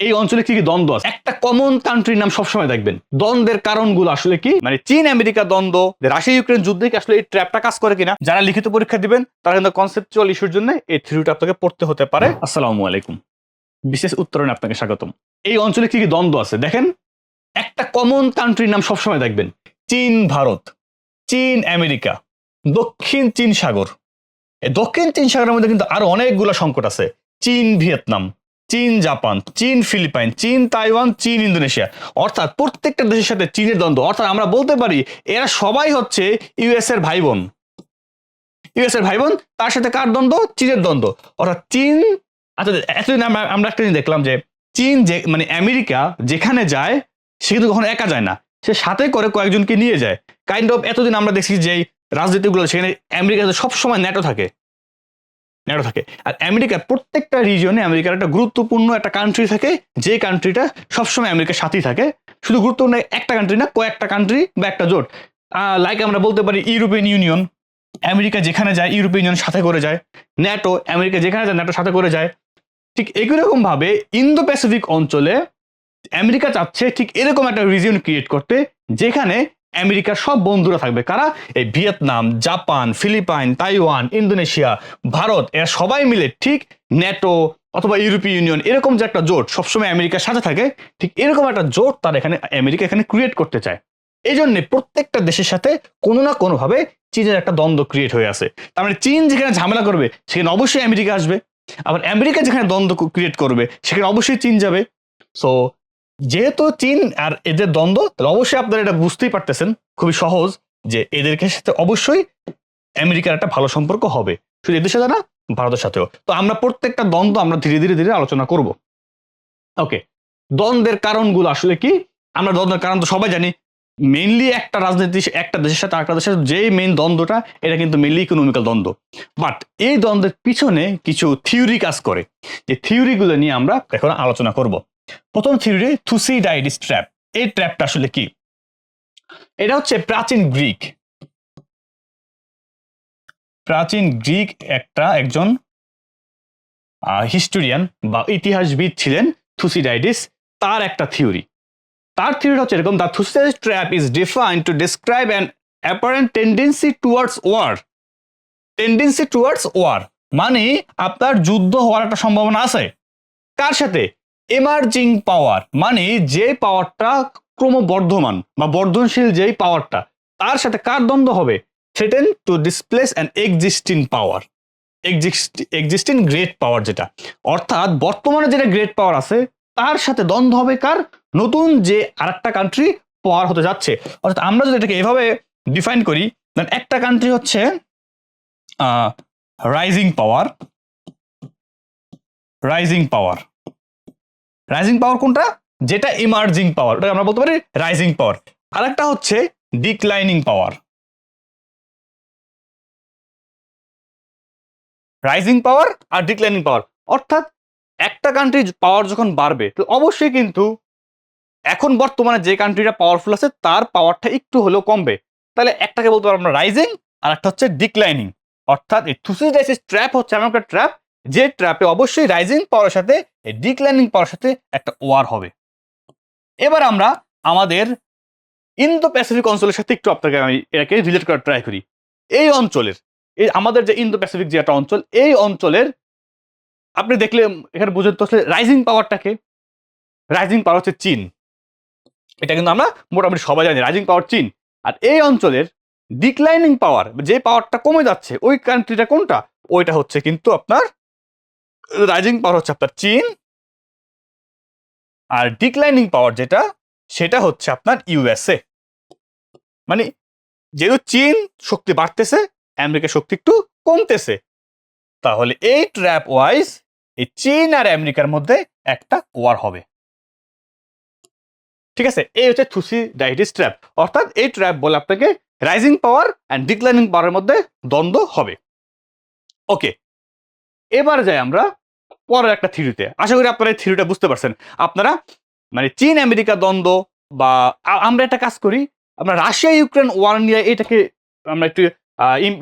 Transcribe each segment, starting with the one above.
এই অঞ্চলে কি কি দ্বন্দ্ব আছে? একটা কমন কান্ট্রির নাম সবসময় দেখবেন। দ্বন্দ্বের কারণগুলো আসলে কি? মানে চীন, আমেরিকা দ্বন্দ্ব রাশিয়া, ইউক্রেন যুদ্ধে কি আসলে এই ট্র্যাপটা কাজ করে কিনা, যারা লিখিত পরীক্ষা দিবেন, তারা কিন্তু কনসেপচুয়াল ইস্যুর জন্য এই থিওরিটা আপনাকে পড়তে হতে পারে। আসসালামু আলাইকুম। বিশেষ উত্তরণে আপনাকে স্বাগতম। এই অঞ্চলে কি কি দ্বন্দ্ব আছে? দেখেন, একটা কমন কান্ট্রির নাম সবসময় দেখবেন। চীন, ভারত, চীন, আমেরিকা, দক্ষিণ চীন সাগর। দক্ষিণ চীন সাগরের মধ্যে কিন্তু আরও অনেকগুলো সংকট আছে। চীন, ভিয়েতনাম। চীন, জাপান, চীন, ফিলিপাইন, চীন, তাইওয়ান, চীন, ইন্দোনেশিয়া। অর্থাৎ প্রত্যেকটা দেশের সাথে চীনের দ্বন্দ্ব। অর্থাৎ আমরা বলতে পারি, এরা সবাই হচ্ছে ইউএস এর ভাই বোন ইউএস এর ভাই বোন তার সাথে কার দ্বন্দ্ব? চীনের দ্বন্দ্ব। অর্থাৎ চীন আচ্ছা এতদিন আমরা আমরা একটা জিনিস দেখলাম যে, চীন যে মানে আমেরিকা যেখানে যায়, সে কিন্তু কখনো একা যায় না। সে সাথে করে কয়েকজনকে নিয়ে যায়। কাইন্ড অফ এতদিন আমরা দেখছি যে রাজনীতিগুলো সেখানে আমেরিকাতে সবসময় ন্যাটো থাকে। ন্যাটো থাকে। আর আমেরিকার প্রত্যেকটা রিজিয়নে আমেরিকার একটা গুরুত্বপূর্ণ একটা কান্ট্রি থাকে, যে কান্ট্রিটা সবসময় আমেরিকার সাথেই থাকে। শুধু গুরুত্বপূর্ণ একটা কান্ট্রি না, কয়েকটা কান্ট্রি বা একটা জোট। লাইক আমরা বলতে পারি ইউরোপিয়ান ইউনিয়ন আমেরিকা যেখানে যায় ইউরোপিয়ান ইউনিয়ন সাথে করে যায়। ন্যাটো আমেরিকা যেখানে যায় ন্যাটো সাথে করে যায়। ঠিক একই রকমভাবে ইন্দো প্যাসিফিক অঞ্চলে আমেরিকা চাচ্ছে ঠিক এরকম একটা রিজিয়ন ক্রিয়েট করতে, যেখানে আমেরিকার সব বন্ধুরা থাকবে। কারা? এই Vietnam, Japan, Philippines, Taiwan, Indonesia, Bharat, এরা সবাই মিলে ঠিক ন্যাটো অথবা ইউরোপীয় ইউনিয়ন এরকম যে একটা জোট সবসময় আমেরিকার সাথে থাকে, ঠিক এরকম একটা জোট তার এখানে, আমেরিকা এখানে ক্রিয়েট করতে চায়। এই জন্যে প্রত্যেকটা দেশের সাথে কোনো না কোনোভাবে চীনের একটা দ্বন্দ্ব ক্রিয়েট হয়ে আছে। তার মানে চীন যেখানে ঝামেলা করবে, সেখানে অবশ্যই আমেরিকা আসবে। আবার আমেরিকা যেখানে দ্বন্দ্ব ক্রিয়েট করবে, সেখানে অবশ্যই চীন যাবে। সো যেহেতু চীন আর এদের দ্বন্দ্ব, তাহলে অবশ্যই আপনারা এটা বুঝতেই পারতেছেন, খুবই সহজ যে এদেরকে সাথে অবশ্যই আমেরিকার একটা ভালো সম্পর্ক হবে। শুধু এদের সাথে না, ভারতের সাথেও। তো আমরা প্রত্যেকটা দ্বন্দ্ব আমরা ধীরে ধীরে ধীরে আলোচনা করব। ওকে, দ্বন্দ্বের কারণগুলো আসলে কি? আমরা দ্বন্দ্বের কারণ তো সবাই জানি। মেইনলি একটা রাজনীতি, একটা দেশের সাথে আরেকটা দেশের যে মেইন দ্বন্দ্বটা, এটা কিন্তু মেইনলি ইকোনমিক্যাল দ্বন্দ্ব। বাট এই দ্বন্দ্বের পিছনে কিছু থিওরি কাজ করে। যে থিওরিগুলো নিয়ে আমরা এখন আলোচনা করব। প্রথম থিওরি থুসিডাইডিস ট্র্যাপ এই ট্র্যাপটা আসলে কি? এটা হচ্ছে প্রাচীন গ্রিক। প্রাচীন গ্রিক একটা একজন হিস্টোরিয়ান বা ইতিহাসবিদ ছিলেন থুসিডাইডিস তার একটা থিওরি। তার থিওরি হচ্ছে এরকম the Thucydides trap is defined to describe an apparent tendency towards war tendency towards war মানে আপনার যুদ্ধ হওয়ার একটা সম্ভাবনা আছে। কার সাথে? এমার্জিং পাওয়ার মানে যে পাওয়ারটা ক্রমবর্ধমান বা বর্ধনশীল যেই পাওয়ারটা তার সাথে কার দ্বন্দ্ব হবে? Threaten to displace an existing power existing great power যেটা। অর্থাৎ বর্তমানে যেটা গ্রেট পাওয়ার আছে, তার সাথে দ্বন্দ্ব হবে কার? নতুন যে আরেকটা কান্ট্রি পাওয়ার হতে যাচ্ছে। অর্থাৎ আমরা যদি এটাকে এভাবে ডিফাইন করি দেন একটা কান্ট্রি হচ্ছে rising power rising power rising power কোনটা? যেটা ইমার্জিং পাওয়ার ওটা আমরা বলতে পারি রাইজিং পাওয়ার আরেকটা হচ্ছে ডিক্লাইনিং পাওয়ার রাইজিং পাওয়ার আর ডিক্লাইনিং পাওয়ার অর্থাৎ একটা কান্ট্রি পাওয়ার যখন বাড়বে, তো অবশ্যই কিন্তু এখন বর্তমানে যে কান্ট্রিটা পাওয়ারফুল আছে, তার পাওয়ারটা একটু হলেও কমবে। তাহলে একটাকে বলতে পারব আমরা রাইজিং আর একটা হচ্ছে ডিক্লাইনিং অর্থাৎ এই থুসিডাইসিস ট্র্যাপ হচ্ছে, এমন একটা ট্র্যাপ যে ট্র্যাপে অবশ্যই রাইজিং পাওয়ার সাথে ডিক্লাইনিং পাওয়ার সাথে একটা ওয়ার হবে। এবার আমরা আমাদের ইন্দো প্যাসিফিক অঞ্চলের সাথে একটু আপনাকে আমি এটাকে রিলেট করার ট্রাই করি। এই অঞ্চলের, এই আমাদের যে ইন্দো প্যাসিফিক যে একটা অঞ্চল, এই অঞ্চলের আপনি দেখলে এখানে বুঝতে তো রাইজিং পাওয়ারটাকে রাইজিং পাওয়ার হচ্ছে চীন। এটা কিন্তু আমরা মোটামুটি সবাই জানি রাইজিং পাওয়ার চীন। আর এই অঞ্চলের ডিক্লাইনিং পাওয়ার যে পাওয়ারটা কমে যাচ্ছে, ওই কান্ট্রিটা কোনটা? ওইটা হচ্ছে কিন্তু আপনার রাইজিং পাওয়ার হচ্ছে আপনার চীন আর ডিক্লাইনিং পাওয়ার যেটা, সেটা হচ্ছে আপনার ইউএসএ মানে যেহেতু চীন শক্তি বাড়তেছে, আমেরিকার শক্তি একটু কমতেছে, তাহলে এই ট্র্যাপ ওয়াইজ এই চীন আর আমেরিকার মধ্যে একটা ওয়ার হবে। ঠিক আছে, এই হচ্ছে থুসি ডাইটিস ট্র্যাপ অর্থাৎ এই ট্র্যাপ বলে আপনাকে রাইজিং পাওয়ার অ্যান্ড ডিক্লাইনিং পাওয়ারের মধ্যে দ্বন্দ্ব হবে। ওকে এবার যাই আমরা পরের একটা থিওরিতে আশা করি আপনারা এই থিওরিটা বুঝতে পারছেন। আপনারা মানে চীন, আমেরিকা দ্বন্দ্ব বা আমরা একটা কাজ করি, আমরা রাশিয়া, ইউক্রেন, ওয়ার নিয়ে এটাকে আমরা একটু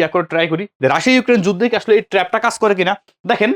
ইয়া করে ট্রাই করি রাশিয়া, ইউক্রেন যুদ্ধে কি আসলে এই ট্র্যাপটা কাজ করে কিনা। দেখেন,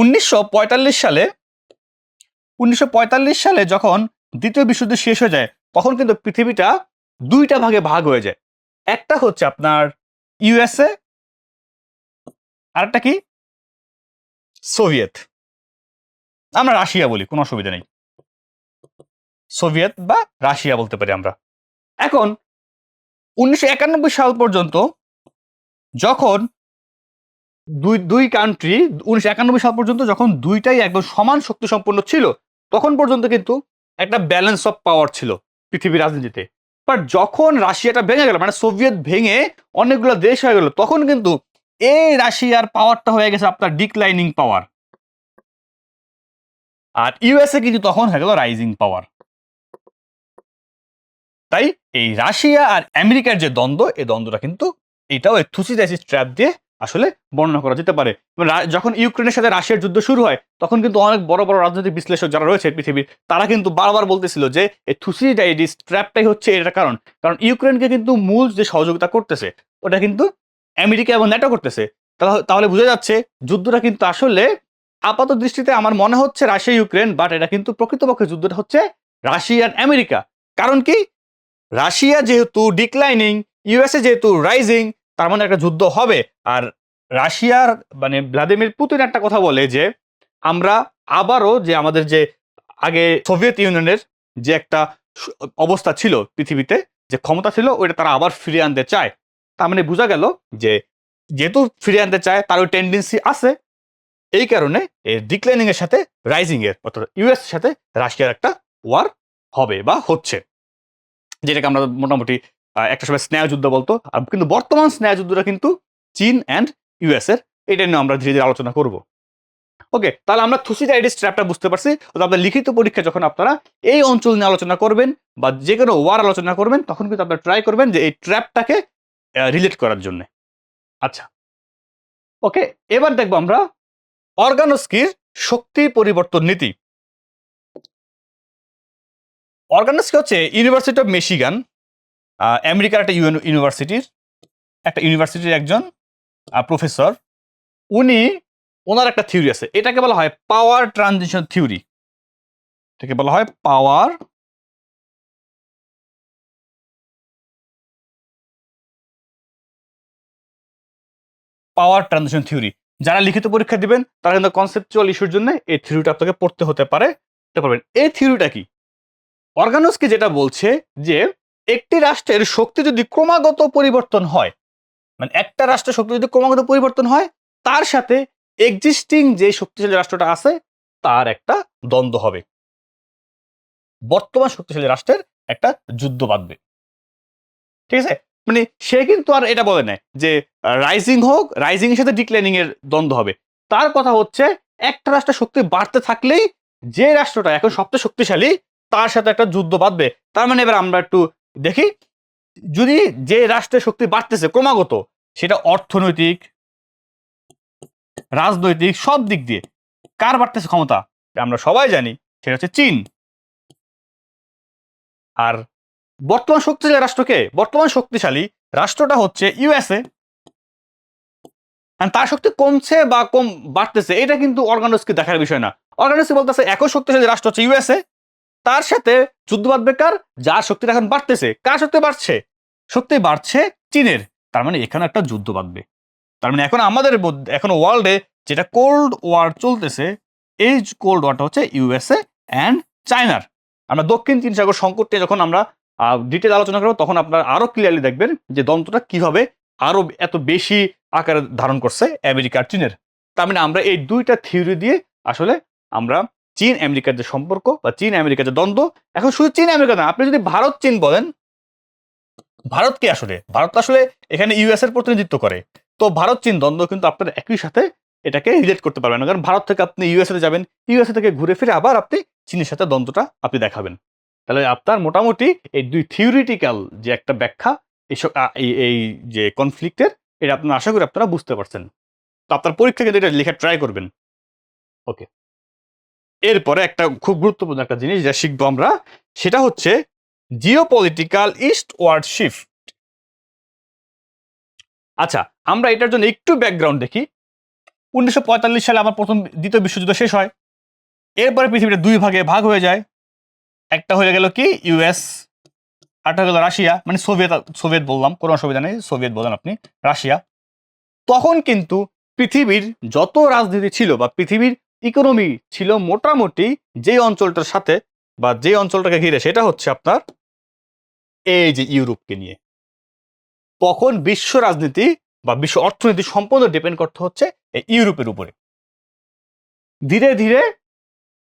উনিশশো পঁয়তাল্লিশ সালে, উনিশশো পঁয়তাল্লিশ সালে যখন দ্বিতীয় বিশ্বযুদ্ধ শেষ হয়ে যায়, তখন কিন্তু পৃথিবীটা দুইটা ভাগে ভাগ হয়ে যায়। একটা হচ্ছে আপনার ইউএসএ আরেকটা কি? সোভিয়েত। আমরা রাশিয়া বলি, কোনো অসুবিধা নেই। সোভিয়েত বা রাশিয়া বলতে পারি আমরা। এখন, উনিশশো একানব্বই সাল পর্যন্ত যখন দুই দুই কান্ট্রি উনিশশো একানব্বই সাল পর্যন্ত যখন দুইটাই একদম সমান শক্তি সম্পন্ন ছিল, তখন পর্যন্ত কিন্তু একটা ব্যালেন্স অফ পাওয়ার ছিল পৃথিবীর রাজনীতিতে। বাট যখন রাশিয়াটা ভেঙে গেল মানে সোভিয়েত ভেঙে অনেকগুলো দেশ হয়ে গেল, তখন কিন্তু এই রাশিয়ার পাওয়ারটা হয়ে গেছে আপনার ডিক্লাইনিং পাওয়ার আর ইউএসএ কিন্তু তখন হয়ে গেল রাইজিং পাওয়ার তাই এই রাশিয়া আর আমেরিকার যে দ্বন্দ্ব, এই দ্বন্দ্বটা কিন্তু এটাও এই থুসিডাইসিস ট্র্যাপ দিয়ে আসলে বর্ণনা করা যেতে পারে। যখন ইউক্রেনের সাথে রাশিয়ার যুদ্ধ শুরু হয়, তখন কিন্তু অনেক বড় বড় রাজনৈতিক বিশ্লেষক যারা রয়েছে পৃথিবীর, তারা কিন্তু বারবার বলতেছিল যে এই থুসিডাইডিস ট্র্যাপটাই হচ্ছে এটার কারণ। কারণ ইউক্রেনকে কিন্তু মূল যে সহযোগিতা করতেছে, ওটা কিন্তু আমেরিকা এবং ন্যাটো করতেছে। তাহলে- তাহলে বোঝা যাচ্ছে যুদ্ধটা কিন্তু আসলে আপাত দৃষ্টিতে আমার মনে হচ্ছে রাশিয়া, ইউক্রেন বাট এটা কিন্তু প্রকৃতপক্ষে যুদ্ধটা হচ্ছে রাশিয়া আর আমেরিকা। কারণ কি? রাশিয়া যেহেতু ডিক্লাইনিং ইউএসএ যেহেতু রাইজিং তার মানে একটা যুদ্ধ হবে। আর রাশিয়ার মানে ভ্লাদিমির পুতিন একটা কথা বলে যে, আমরা আবারও যে আমাদের যে আগে সোভিয়েত ইউনিয়নের যে একটা অবস্থা ছিল পৃথিবীতে, যে ক্ষমতা ছিল, ওইটা তারা আবার ফিরিয়ে আনতে চায়। তার মানে বোঝা গেল যে যেহেতু ফিরিয়ে আনতে চায়, তার ওই টেন্ডেন্সি আছে। এই কারণে এই ডিক্লাইনিং এর সাথে রাইজিং এর, অর্থাৎ ইউএস সাথে রাশিয়ার একটা ওয়ার হবে বা হচ্ছে। যেটাকে আমরা মোটামুটি একটা সময় স্নেহ যুদ্ধ বলতো। আর কিন্তু বর্তমান স্নেহ যুদ্ধটা কিন্তু চীন অ্যান্ড ইউএস এর, এটা নিয়ে আমরা ধীরে ধীরে আলোচনা করব। ওকে তাহলে আমরা থুসিডাইডিস ট্র্যাপটা বুঝতে পারছি। আপনার লিখিত পরীক্ষা যখন আপনারা এই অঞ্চল নিয়ে আলোচনা করবেন বা যে কোনো ওয়ার আলোচনা করবেন, তখন কিন্তু আপনারা ট্রাই করবেন যে এই ট্র্যাপটাকে রিলেট করার জন্য। আচ্ছা। ওকে, এবার দেখব আমরা অর্গানস্কির শক্তি পরিবর্তন নীতি। অর্গানস্কি হচ্ছে ইউনিভার্সিটি অফ মিশিগান আমেরিকার একটা ইউন- ইউনিভার্সিটির একটা ইউনিভার্সিটির একজন প্রফেসর উনি, ওনার একটা থিওরি আছে। এটাকে বলা হয় পাওয়ার ট্রানজিশন থিওরি এটাকে বলা হয় পাওয়ার পাওয়ার ট্রানজিশন থিওরি যারা লিখিত পরীক্ষা দিবেন, তারা কিন্তু কনসেপচুয়াল ইস্যুর জন্য এই থিওরিটা আপনাকে পড়তে হতে পারে। পারবেন, এই থিওরিটা কি? অর্গানোসকে যেটা বলছে যে, একটি রাষ্ট্রের শক্তি যদি ক্রমাগত পরিবর্তন হয় মানে একটা রাষ্ট্রের শক্তি যদি ক্রমাগত পরিবর্তন হয়, তার সাথে এক্সিস্টিং যে শক্তিশালী রাষ্ট্রটা আছে, তার একটা দ্বন্দ্ব হবে। বর্তমান শক্তিশালী রাষ্ট্রের একটা যুদ্ধ বাঁধবে। ঠিক আছে? মানে সে কিন্তু আর এটা বলে না যে রাইজিং হোক রাইজিং এর সাথে ডিক্লাইনিং এর দ্বন্দ্ব হবে। তার কথা হচ্ছে, একটা রাষ্ট্রের শক্তি বাড়তে থাকলেই যে রাষ্ট্রটা এখন সবচেয়ে শক্তিশালী, তার সাথে একটা যুদ্ধ বাঁধবে। তার মানে এবার আমরা একটু দেখি, যদি যে রাষ্ট্রের শক্তি বাড়তেছে ক্রমাগত, সেটা অর্থনৈতিক, রাজনৈতিক, সব দিক দিয়ে, কার বাড়তেছে ক্ষমতা? আমরা সবাই জানি, সেটা হচ্ছে চীন। আর বর্তমান শক্তিশালী রাষ্ট্রকে? বর্তমান শক্তিশালী রাষ্ট্রটা হচ্ছে ইউএসএ তার শক্তি কমছে বা কম বাড়তেছে, এটা কিন্তু অর্গানোসকে দেখার বিষয় না। অর্গানোসকে বলতেছে একই শক্তিশালী রাষ্ট্র হচ্ছে ইউএসএ তার সাথে যুদ্ধ বাঁধবে কার যার শক্তিটা এখন বাড়তেছে। কার শক্তি বাড়ছে? শক্তি বাড়ছে চীনের। তার মানে এখানে একটা যুদ্ধ বাঁধবে। তার মানে এখন আমাদের এখন ওয়ার্ল্ডে যেটা কোল্ড ওয়ার চলতেছে, এই কোল্ড ওয়ারটা হচ্ছে ইউএসএ অ্যান্ড চায়নার আমরা দক্ষিণ চীন সাগর সংকট যখন আমরা ডিটেল আলোচনা করব, তখন আপনারা আরও ক্লিয়ারলি দেখবেন যে দন্তটা কীভাবে আরও এত বেশি আকার ধারণ করছে আমেরিকার চীনের। তার মানে আমরা এই দুইটা থিওরি দিয়ে আসলে আমরা চীন আমেরিকার যে সম্পর্ক বা চীন আমেরিকার যে দ্বন্দ্ব, এখন শুধু চীন আমেরিকা না, আপনি যদি ভারত, চীন বলেন, ভারত কি আসলে? ভারত আসলে এখানে ইউএস এর প্রতিনিধিত্ব করে। তো ভারত, চীন দ্বন্দ্ব কিন্তু আপনার একই সাথে এটাকে রিলেট করতে পারবেন না। কারণ ভারত থেকে আপনি ইউএসএ যাবেন ইউএসএ থেকে ঘুরে ফিরে আবার আপনি চীনের সাথে দ্বন্দ্বটা আপনি দেখাবেন। তাহলে আপনার মোটামুটি এই দুই থিওরিটিক্যাল যে একটা ব্যাখ্যা এইসব এই যে কনফ্লিক্টের এটা আপনার, আশা করি আপনারা বুঝতে পারছেন। তো আপনার পরীক্ষা কিন্তু এটা লেখা ট্রাই করবেন। ওকে এরপরে একটা খুব গুরুত্বপূর্ণ একটা জিনিস যা শিখব আমরা, সেটা হচ্ছে geopolitical eastward shift আচ্ছা আমরা এটার জন্য একটু ব্যাকগ্রাউন্ড দেখি। উনিশশো পঁয়তাল্লিশ সালে আমার প্রথম দ্বিতীয় বিশ্বযুদ্ধ শেষ হয়। এরপরে পৃথিবীটা দুই ভাগে ভাগ হয়ে যায়। একটা হয়ে গেল কি? ইউএস আরটা হয়ে গেল রাশিয়া। মানে সোভিয়েত সোভিয়েত বললাম, কোনো অসুবিধা নেই, সোভিয়েত বলেন আপনি, রাশিয়া। তখন কিন্তু পৃথিবীর যত রাজনীতি ছিল বা পৃথিবীর ইকোনমি ছিল মোটামুটি যে অঞ্চলটার সাথে বা যে অঞ্চলটাকে ঘিরে, সেটা হচ্ছে আপনার এই যে ইউরোপকে নিয়ে। তখন বিশ্ব রাজনীতি বা বিশ্ব অর্থনীতি সম্পূর্ণ ডিপেন্ড করতে হচ্ছে এই ইউরোপের উপরে। ধীরে ধীরে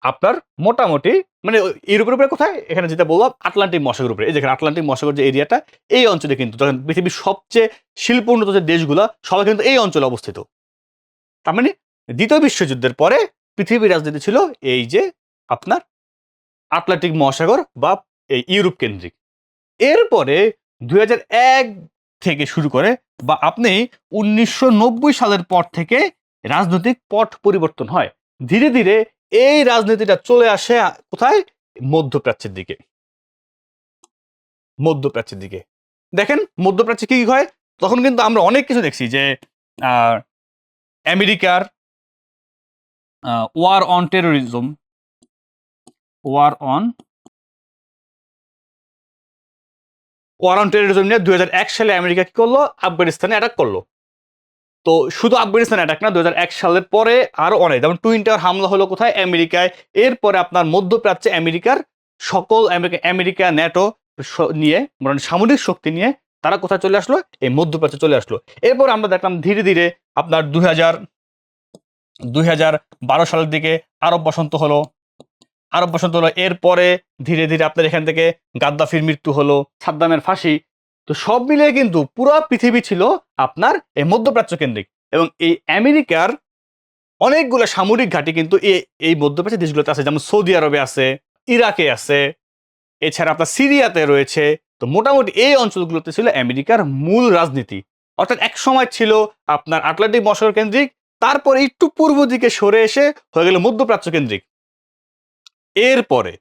আপনার মোটামুটি মানে ইউরোপের উপরে কোথায়? এখানে যেটা বললাম, আটলান্টিক মহাসাগর উপরে। এই যেখানে আটলান্টিক মহাসাগর যে এরিয়াটা, এই অঞ্চলে কিন্তু তখন পৃথিবীর সবচেয়ে শিল্প উন্নত যে দেশগুলো, সবাই কিন্তু এই অঞ্চলে অবস্থিত। তার মানে দ্বিতীয় বিশ্বযুদ্ধের পরে পৃথিবীর রাজনীতি ছিল এই যে আপনার আটলান্টিক মহাসাগর বা এই ইউরোপ কেন্দ্রিক। এরপরে দু হাজার এক থেকে শুরু করে বা আপনি উনিশশো নব্বই সালের পর থেকে রাজনৈতিক পট পরিবর্তন হয়। ধীরে ধীরে এই রাজনীতিটা চলে আসে কোথায়? মধ্যপ্রাচ্যের দিকে। মধ্যপ্রাচ্যের দিকে। দেখেন, মধ্যপ্রাচ্যে কি হয়? তখন কিন্তু আমরা অনেক কিছু দেখছি যে আমেরিকার war on terrorism war on war on terrorism নিয়ে দুই হাজার এক সালে আমেরিকা কি করল? আফগানিস্তানে অ্যাটাক করল। তো শুধু আফগানিস্তান অ্যাটাক না দু হাজার এক সালের পরে আরও অনেক। যেমন টুইন টাওয়ার হামলা হলো কোথায়? আমেরিকায়। এরপরে আপনার মধ্যপ্রাচ্যে আমেরিকার সকল আমেরিকা আমেরিকা ন্যাটো নিয়ে মানে সামরিক শক্তি নিয়ে তারা কোথায় চলে আসলো? এই মধ্যপ্রাচ্যে চলে আসলো। এরপর আমরা দেখলাম ধীরে ধীরে আপনার দুই হাজার দুই হাজার বারো সালের দিকে আরব বসন্ত হলো। আরব বসন্ত হলো, এরপরে ধীরে ধীরে আপনার এখান থেকে গাদ্দাফির মৃত্যু হলো। সাদ্দামের ফাঁসি। তো সব মিলিয়ে কিন্তু পুরো পৃথিবী ছিল আপনার এই মধ্যপ্রাচ্য কেন্দ্রিক এবং এই আমেরিকার অনেকগুলো সামরিক ঘাঁটি কিন্তু এই এই মধ্যপ্রাচ্য দেশগুলোতে আছে। যেমন সৌদি আরবে আছে, ইরাকে আছে, এছাড়া আপনার সিরিয়াতে রয়েছে। তো মোটামুটি এই অঞ্চলগুলোতে ছিল আমেরিকার মূল রাজনীতি। অর্থাৎ এক সময় ছিল আপনার আটলান্টিক মহাসাগর কেন্দ্রিক, তারপরে একটু পূর্ব দিকে সরে এসে হয়ে গেল মধ্যপ্রাচ্য কেন্দ্রিক এরপরে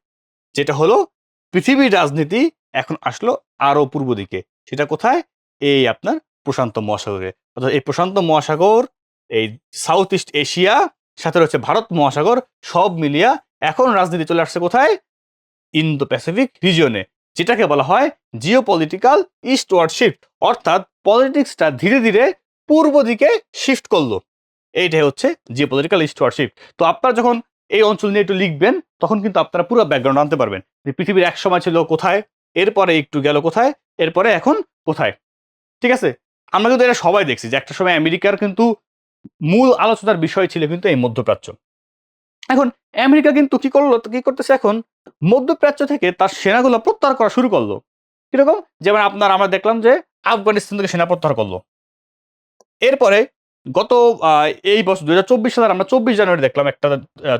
যেটা হলো পৃথিবীর রাজনীতি এখন আসলো আরও পূর্ব দিকে। সেটা কোথায়? এই আপনার প্রশান্ত মহাসাগরে। অর্থাৎ এই প্রশান্ত মহাসাগর, এই সাউথ ইস্ট এশিয়া সাথে রয়েছে ভারত মহাসাগর, সব মিলিয়া এখন রাজনীতি চলে আসছে কোথায়? ইন্দো প্যাসিফিক রিজিয়নে যেটাকে বলা হয় জিও পলিটিক্যাল ইস্টওয়ার্ড শিফট অর্থাৎ পলিটিক্সটা ধীরে ধীরে পূর্ব দিকে শিফট করল। এইটাই হচ্ছে জিও পলিটিক্যাল ইস্টওয়ার্ড শিফট তো আপনারা যখন এই অঞ্চল নিয়ে একটু লিখবেন, তখন কিন্তু আপনারা পুরো ব্যাকগ্রাউন্ড আনতে পারবেন যে পৃথিবীর এক সময় ছিল কোথায়, এরপরে একটু গেল কোথায় এরপরে এখন কোথায়? ঠিক আছে? আমরা কিন্তু এটা সবাই দেখছি যে একটা সময় আমেরিকার কিন্তু মূল আলোচনার বিষয় ছিল কিন্তু এই মধ্যপ্রাচ্য। এখন আমেরিকা কিন্তু কি করল, কি করতেছে এখন? মধ্যপ্রাচ্য থেকে তার সেনাগুলো প্রত্যাহার করা শুরু করল। কীরকম? যেমন আপনার আমরা দেখলাম যে আফগানিস্তান থেকে সেনা প্রত্যাহার করল। এরপরে গত এই বছর দু হাজার চব্বিশ সালের আমরা চব্বিশ জানুয়ারি দেখলাম একটা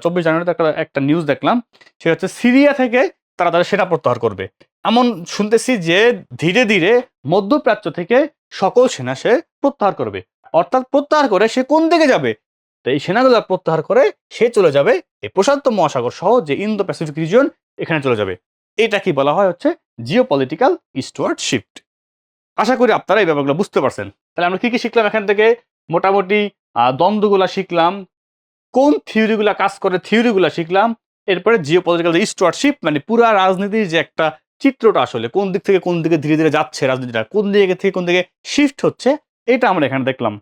চব্বিশ জানুয়ারিতে একটা একটা নিউজ দেখলাম। সেটা হচ্ছে সিরিয়া থেকে তারা তাদের সেনা প্রত্যাহার করবে। এমন শুনতেছি যে ধীরে ধীরে মধ্যপ্রাচ্য থেকে সকল সেনা সে প্রত্যাহার করবে। অর্থাৎ প্রত্যাহার করে সে কোন দিকে যাবে? তো এই সেনাগুলো প্রত্যাহার করে সে চলে যাবে এই প্রশান্ত মহাসাগর সহ যে ইন্দো প্যাসিফিক রিজিয়ন এখানে চলে যাবে। এটা কি বলা হয় হচ্ছে জিও পলিটিক্যাল ইস্টওয়ার্ড শিফট আশা করি আপনারা এই ব্যাপারগুলো বুঝতে পারছেন। তাহলে আমরা কি কি শিখলাম এখান থেকে? মোটামুটি দ্বন্দ্বগুলা শিখলাম, কোন থিওরিগুলা কাজ করে থিওরিগুলা শিখলাম, এরপরে জিও পলিটিক্যাল ইস্টওয়ার্ড শিফট মানে পুরা রাজনীতির যে একটা চিত্রটা আসলে কোন দিক থেকে কোন দিকে ধীরে ধীরে যাচ্ছে রাজনীতিটা, কোন দিকে থেকে কোন দিকে শিফট হচ্ছে, এটা আমরা এখানে দেখলাম।